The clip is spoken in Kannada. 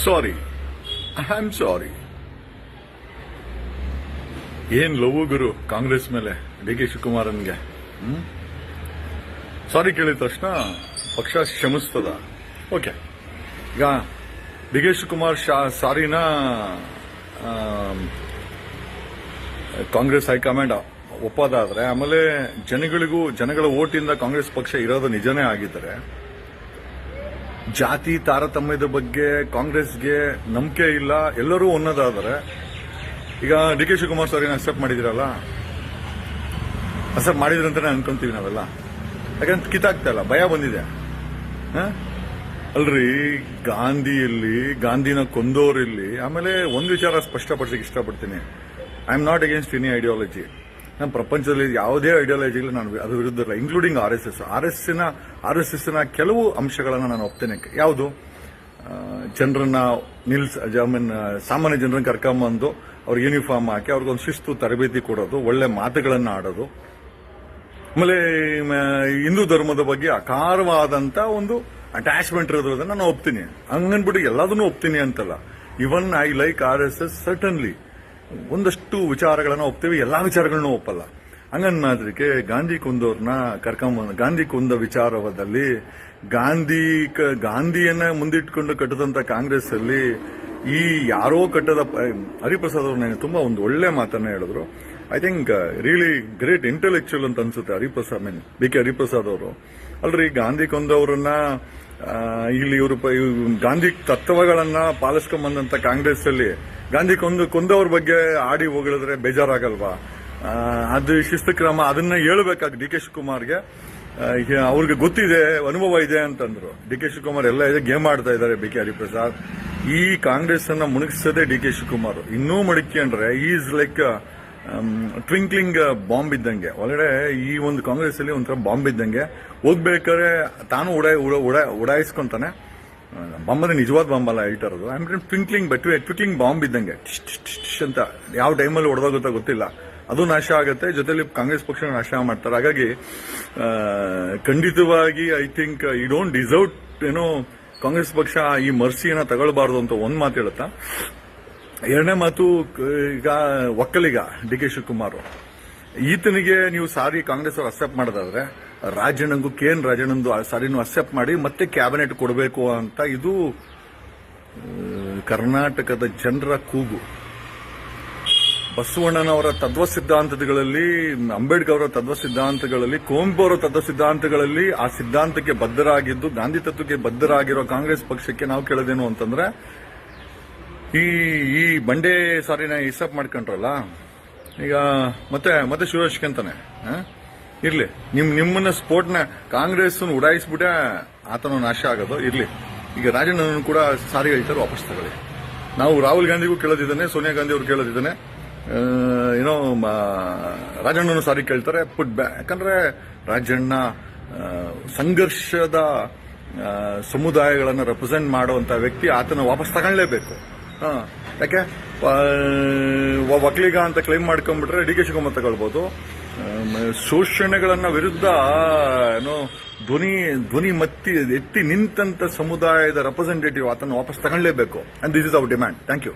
ಸಾರಿ ಐ ಆಮ್ ಸಾರಿ ಏನ್ ಲವ್ ಗುರು ಕಾಂಗ್ರೆಸ್ ಮೇಲೆ? D K ಶಿವಕುಮಾರನ್ಗೆ? ಸಾರಿ ಕೇಳಿದ ತಕ್ಷಣ ಪಕ್ಷ ಕ್ಷಮಿಸ್ತದ. ಓಕೆ ಈಗ ಡಿ ಕೆ ಶಿವಕುಮಾರ್ ಶಾ ಸಾರಿನ ಕಾಂಗ್ರೆಸ್ ಹೈಕಮಾಂಡ್ ಒಪ್ಪದಾದ್ರೆ ಆಮೇಲೆ ಜನಗಳಿಗೂ, ಜನಗಳ ಓಟಿಂದ ಕಾಂಗ್ರೆಸ್ ಪಕ್ಷ ಇರೋದು ನಿಜನೇ ಆಗಿದ್ದಾರೆ ಜಾತಿ ತಾರತಮ್ಯದ ಬಗ್ಗೆ ಕಾಂಗ್ರೆಸ್ಗೆ ನಂಬಿಕೆ ಇಲ್ಲ, ಎಲ್ಲರೂ ಒನ್ನದಾದರೆ ಈಗ D K Shivakumar sir accept ಮಾಡಿದಿರಲ್ಲ accept ಮಾಡಿದ್ರಿ ಅಂತಾನೆ ಅನ್ಕೊಂತೀವಿ ನಾವೆಲ್ಲ. ಯಾಕಂದ್ರೆ ಕಿತ್ತಾಗ್ತಾ ಇಲ್ಲ, ಭಯ ಬಂದಿದೆ? ಅಲ್ರಿ, ಗಾಂಧಿಯಲ್ಲಿ, ಗಾಂಧಿನ ಕೊಂದೋರಿಲ್ಲಿ, ಆಮೇಲೆ ಒಂದು ವಿಚಾರ ಸ್ಪಷ್ಟಪಡಿಸಕ್ಕೆ ಇಷ್ಟಪಡ್ತೀನಿ. I am not against any ideology ನಮ್ಮ ಪ್ರಪಂಚದಲ್ಲಿ ಯಾವುದೇ ಐಡಿಯಾಲಜಿಗಳು ನಾನು ಅದ್ರ ವಿರುದ್ಧ including R S S R S R S ಎಸ್ನ ಕೆಲವು ಅಂಶಗಳನ್ನು ನಾನು ಒಪ್ತೇನೆ. ಯಾವುದು? ಜನರನ್ನ ನಿಲ್ಸ್ ಐ ಮೀನ್ ಸಾಮಾನ್ಯ ಜನರನ್ನ ಕರ್ಕೊಂಬಂದು ಅವ್ರಿಗೆ ಯೂನಿಫಾರ್ಮ್ ಹಾಕಿ ಅವ್ರಿಗೊಂದು ಶಿಸ್ತು, ತರಬೇತಿ ಕೊಡೋದು, ಒಳ್ಳೆ ಮಾತುಗಳನ್ನು ಆಡೋದು. ಆಮೇಲೆ ಹಿಂದೂ ಧರ್ಮದ ಬಗ್ಗೆ ಅಕಾರವಾದಂತ ಒಂದು ಅಟ್ಯಾಚ್ಮೆಂಟ್ ಇರೋದ್ರಿಂದ ನಾನು ಒಪ್ತೀನಿ. ಹಂಗನ್ಬಿಟ್ಟು ಎಲ್ಲದನ್ನೂ ಒಪ್ತೀನಿ ಅಂತಲ್ಲ. Even I like R S S certainly ಒಂದಷ್ಟು ವಿಚಾರಗಳನ್ನ ಒಪ್ತೀವಿ, ಎಲ್ಲಾ ವಿಚಾರಗಳನ್ನೂ ಒಪ್ಪಲ್ಲ. ಹಂಗನ್ಮಾದ್ರಿಕೆ ಗಾಂಧಿ ಕುಂದೋರ್ನ ಕರ್ಕೊಂಬಂದ, ಗಾಂಧಿ ಕುಂದ ವಿಚಾರದಲ್ಲಿ ಗಾಂಧಿ ಗಾಂಧಿಯನ್ನ ಮುಂದಿಟ್ಕೊಂಡು ಕಟ್ಟದಂತ ಕಾಂಗ್ರೆಸ್ ಅಲ್ಲಿ ಈ ಯಾರೋ ಕಟ್ಟದ ಹರಿಪ್ರಸಾದ್ ಅವ್ರು ನನಗೆ ತುಂಬಾ ಒಂದು ಒಳ್ಳೆ ಮಾತನ್ನ ಹೇಳಿದ್ರು. I think really great intellectual ಅಂತ ಅನ್ಸುತ್ತೆ Hariprasad mean B K Hariprasad ಅವರು. ಅಲ್ರಿ, ಗಾಂಧಿ ಕೊಂದವರನ್ನ ಇಲ್ಲಿ ಇವರು ಗಾಂಧಿ ತತ್ವಗಳನ್ನ ಪಾಲಿಸ್ಕೊಂಡ್ ಬಂದಂತ ಕಾಂಗ್ರೆಸ್ ಅಲ್ಲಿ ಗಾಂಧಿ ಕೊಂದು ಕೊಂದವ್ರ ಬಗ್ಗೆ ಆಡಿ ಹೋಗಿದ್ರೆ ಬೇಜಾರಾಗಲ್ವಾ? ಅದು ಶಿಸ್ತು ಕ್ರಮ ಅದನ್ನ ಹೇಳ್ಬೇಕಾಗ ಡಿ ಕೆ ಶಿವಕುಮಾರ್ಗೆ. ಅವ್ರಿಗೆ ಗೊತ್ತಿದೆ, ಅನುಭವ ಇದೆ ಅಂತಂದ್ರು. ಡಿ ಕೆ ಶಿವಕುಮಾರ್ ಎಲ್ಲ ಇದೆ, ಗೇಮ್ ಆಡ್ತಾ ಇದ್ದಾರೆ ಬಿ ಕೆ ಹರಿಪ್ರಸಾದ್. ಈ ಕಾಂಗ್ರೆಸ್ ಅನ್ನ ಮುಣಗಿಸದೆ ಡಿ ಕೆ ಶಿವಕುಮಾರ್. ಇನ್ನೂ ಮಡಿಕೊಂಡ್ರೆ ಈಸ್ ಲೈಕ್ ಟ್ವಿಂಕ್ಲಿಂಗ್ ಬಾಂಬ್ ಇದ್ದಂಗೆ. ಒಳಗಡೆ ಈ ಒಂದು ಕಾಂಗ್ರೆಸ್ ಅಲ್ಲಿ ಒಂಥರ ಬಾಂಬ್ ಇದ್ದಂಗೆ. ಹೋಗ್ಬೇಕಾದ್ರೆ ತಾನು ಉಡಾಯ್ ಉಡಾಯಿಸ್ಕೊಂತಾನೆ. ಬಾಂಬ್ ಅಂದ್ರೆ ನಿಜವಾದ ಬಾಂಬ್ ಅಲ್ಲ ಹೇಳ್ತಾ ಇರೋದು I mean twinkling but twinkling bomb ಇದ್ದಂಗೆ. ಅಂತ. ಯಾವ ಟೈಮಲ್ಲಿ ಹೊಡೆದೋಗುತ್ತಾ ಗೊತ್ತಿಲ್ಲ. ಅದು ನಾಶ ಆಗುತ್ತೆ. ಜೊತೆಲಿ ಕಾಂಗ್ರೆಸ್ ಪಕ್ಷ ನಾಶ ಮಾಡ್ತಾರೆ. ಹಾಗಾಗಿ ಖಂಡಿತವಾಗಿ I think you don't deserve ಏನೋ ಕಾಂಗ್ರೆಸ್ ಪಕ್ಷ ಈ ಮರ್ಸಿಯನ್ನ ತಗೊಳ್ಬಾರ್ದು ಅಂತ ಒಂದು ಮಾತು ಹೇಳುತ್ತಾ? ಎರಡನೇ ಮಾತು, ಈಗ ಒಕ್ಕಲಿಗ ಡಿ ಕೆ ಶಿವಕುಮಾರ್ ಈತನಿಗೆ ನೀವು ಸಾರಿ ಕಾಂಗ್ರೆಸ್ ಅವರು ಅಕ್ಸೆಪ್ಟ್ ಮಾಡೋದಾದ್ರೆ ರಾಜಣ್ಣಂಗೂ ಕೆ ಎನ್ ರಾಜಣ್ಣಂದು ಆ ಸಾರಿನೂ ಅಕ್ಸೆಪ್ಟ್ ಮಾಡಿ ಮತ್ತೆ ಕ್ಯಾಬಿನೆಟ್ ಕೊಡಬೇಕು ಅಂತ ಇದು ಕರ್ನಾಟಕದ ಜನರ ಕೂಗು. ಬಸವಣ್ಣನವರ ತತ್ವ ಸಿದ್ಧಾಂತಗಳಲ್ಲಿ ಅಂಬೇಡ್ಕರ್ ಅವರ ತತ್ವ ಸಿದ್ಧಾಂತಗಳಲ್ಲಿ ಕುವೆಂಪು ಅವರ ತತ್ವ ಸಿದ್ಧಾಂತಗಳಲ್ಲಿ ಆ ಸಿದ್ಧಾಂತಕ್ಕೆ ಬದ್ಧರಾಗಿದ್ದು, ಗಾಂಧಿ ತತ್ವಕ್ಕೆ ಬದ್ಧರಾಗಿರೋ ಕಾಂಗ್ರೆಸ್ ಪಕ್ಷಕ್ಕೆ ನಾವು ಕೇಳೋದೇನು ಅಂತಂದ್ರೆ, ಈ ಈ ಬಂಡೆ ಸಾರಿನ ಇಸಪ್ ಮಾಡ್ಕೊಂಡ್ರಲ್ಲ, ಈಗ ಮತ್ತೆ ಮತ್ತೆ ಶಿವರಾಜ್ಕಂತಾನೆ ಇರ್ಲಿ. ನಿಮ್ ನಿಮ್ಮನ್ನ ಸ್ಪೋರ್ಟ್ನ ಕಾಂಗ್ರೆಸ್ ಉಡಾಯಿಸ್ಬಿಟ್ಟ ಆತನ ನಾಶ ಆಗೋದು ಇರ್ಲಿ. ಈಗ ರಾಜಣ್ಣನನ್ನು ಕೂಡ ಸಾರಿ ಹೇಳ್ತಾರೆ ವಾಪಸ್ ತಗೊಳ್ಳಿ. ನಾವು ರಾಹುಲ್ ಗಾಂಧಿಗೂ ಕೇಳೋದಿದ್ದಾನೆ ಸೋನಿಯಾ ಗಾಂಧಿ ಅವ್ರು ಕೇಳೋದಿದ್ದಾನೆ. ಏನೋ ರಾಜಣ್ಣನು ಸಾರಿ ಕೇಳ್ತಾರೆ ಪುಟ್ ಬ್ಯಾ ಯಾಕಂದ್ರೆ ರಾಜಣ್ಣ ಸಂಘರ್ಷದ ಸಮುದಾಯಗಳನ್ನು ರೆಪ್ರೆಸೆಂಟ್ ಮಾಡುವಂತ ವ್ಯಕ್ತಿ ಆತನ ವಾಪಸ್ ತಗೊಳ್ಳೇಬೇಕು. ಹಾಂ ಯಾಕೆ? ಒಕ್ಕಲಿಗ ಅಂತ ಕ್ಲೈಮ್ ಮಾಡ್ಕೊಂಡ್ಬಿಟ್ರೆ ಡಿ ಕೆ ಶಿವಕುಮಾರ್ ತಗೊಳ್ಬಹುದು ಆಮ್, ಶೋಷಣೆಗಳನ್ನ ವಿರುದ್ಧ, ಏನು, ಧ್ವನಿ ಧ್ವನಿ ಮತ್ತಿ, ಎತ್ತಿ ನಿಂತಂತ ಸಮುದಾಯದ ರೆಪ್ರೆಸೆಂಟೇಟಿವ್ ಆತನ ವಾಪಸ್ ತಗೊಳ್ಳೇಬೇಕು. And this is our demand thank you